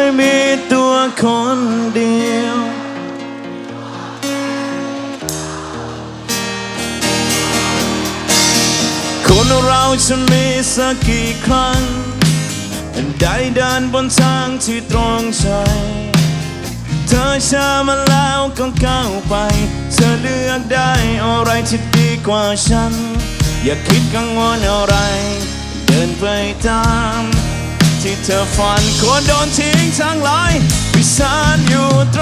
ยมีตัวคนเดียว คนเราจะมีสักกี่ครั้ง ได้ดันบนทางที่ตรงใจ เธอเชื่อมาแล้วก็เข้าไป เธอเลือกได้อะไรที่ดีกว่าฉัน อย่าคิดกังวลอะไร เดินไปตาม ที่เธอฝันคนโดนทิ้งทั้งหลายวิสานอยู่ตรง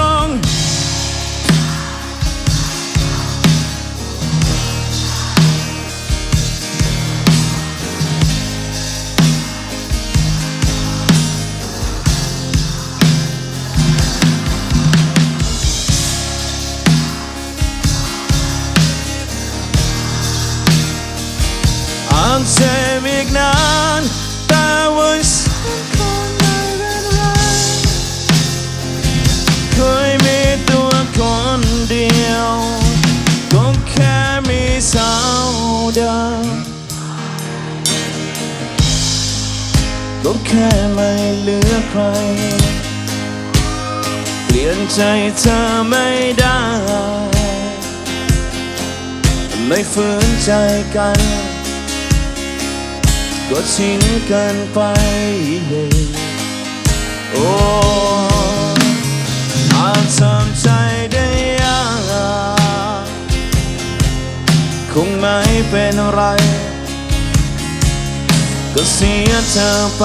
ก็แค่ไม่เหลือใคร เปลี่ยนใจเธอไม่ได้ ไม่ฝืนใจกัน ก็ทิ้งกันไปโอ้อาจทำใจได้ยากคงไม่เป็นไร ก็เสียเธอไป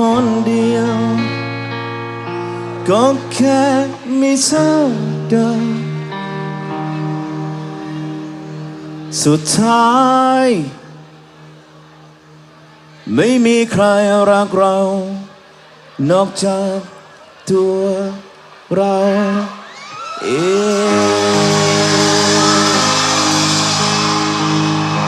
คนเดียว ก็แค่ไมีเท่าเดิมสุดท้าย ไม่มีใครรักเรา นอกจากตัวเราเอง